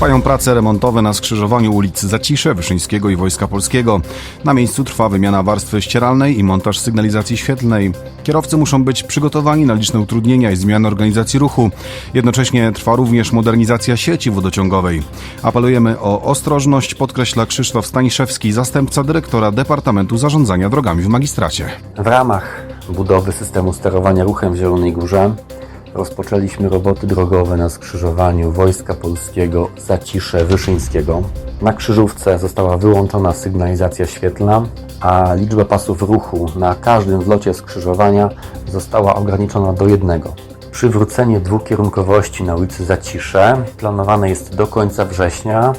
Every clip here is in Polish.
Trwają prace remontowe na skrzyżowaniu ulicy Zacisze, Wyszyńskiego i Wojska Polskiego. Na miejscu trwa wymiana warstwy ścieralnej i montaż sygnalizacji świetlnej. Kierowcy muszą być przygotowani na liczne utrudnienia i zmiany organizacji ruchu. Jednocześnie trwa również modernizacja sieci wodociągowej. Apelujemy o ostrożność, podkreśla Krzysztof Staniszewski, zastępca dyrektora Departamentu Zarządzania Drogami w magistracie. W ramach budowy systemu sterowania ruchem w Zielonej Górze rozpoczęliśmy roboty drogowe na skrzyżowaniu Wojska Polskiego Zacisze Wyszyńskiego. Na krzyżówce została wyłączona sygnalizacja świetlna, a liczba pasów ruchu na każdym zlocie skrzyżowania została ograniczona do jednego. Przywrócenie dwukierunkowości na ulicy Zacisze planowane jest do końca września,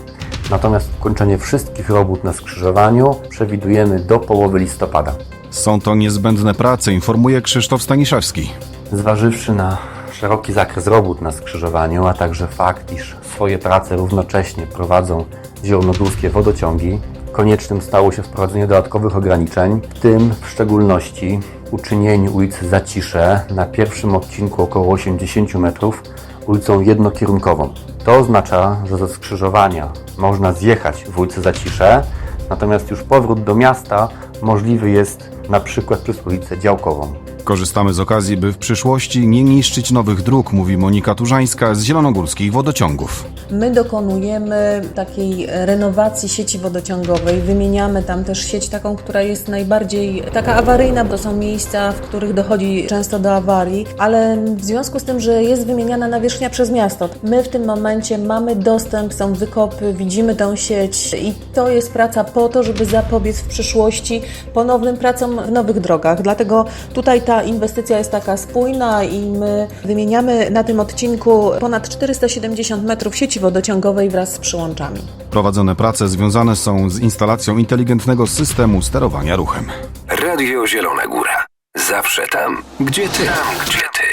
natomiast ukończenie wszystkich robót na skrzyżowaniu przewidujemy do połowy listopada. Są to niezbędne prace, informuje Krzysztof Staniszewski. Zważywszy na szeroki zakres robót na skrzyżowaniu, a także fakt, iż swoje prace równocześnie prowadzą zielonogórskie wodociągi, koniecznym stało się wprowadzenie dodatkowych ograniczeń, w tym w szczególności uczynienie ulicy Zacisze na pierwszym odcinku około 80 metrów ulicą jednokierunkową. To oznacza, że ze skrzyżowania można zjechać w ulicę Zacisze, natomiast już powrót do miasta możliwy jest na przykład przez ulicę Działkową. Korzystamy z okazji, by w przyszłości nie niszczyć nowych dróg, mówi Monika Turzańska z Zielonogórskich Wodociągów. My dokonujemy takiej renowacji sieci wodociągowej, wymieniamy tam też sieć taką, która jest najbardziej taka awaryjna, bo to są miejsca, w których dochodzi często do awarii, ale w związku z tym, że jest wymieniana nawierzchnia przez miasto, my w tym momencie mamy dostęp, są wykopy, widzimy tą sieć i to jest praca po to, żeby zapobiec w przyszłości ponownym pracom w nowych drogach. Dlatego tutaj ta inwestycja jest taka spójna i my wymieniamy na tym odcinku ponad 470 metrów sieci wodociągowej wraz z przyłączami. Prowadzone prace związane są z instalacją inteligentnego systemu sterowania ruchem. Radio Zielona Góra. Zawsze tam, gdzie ty. Tam, gdzie ty.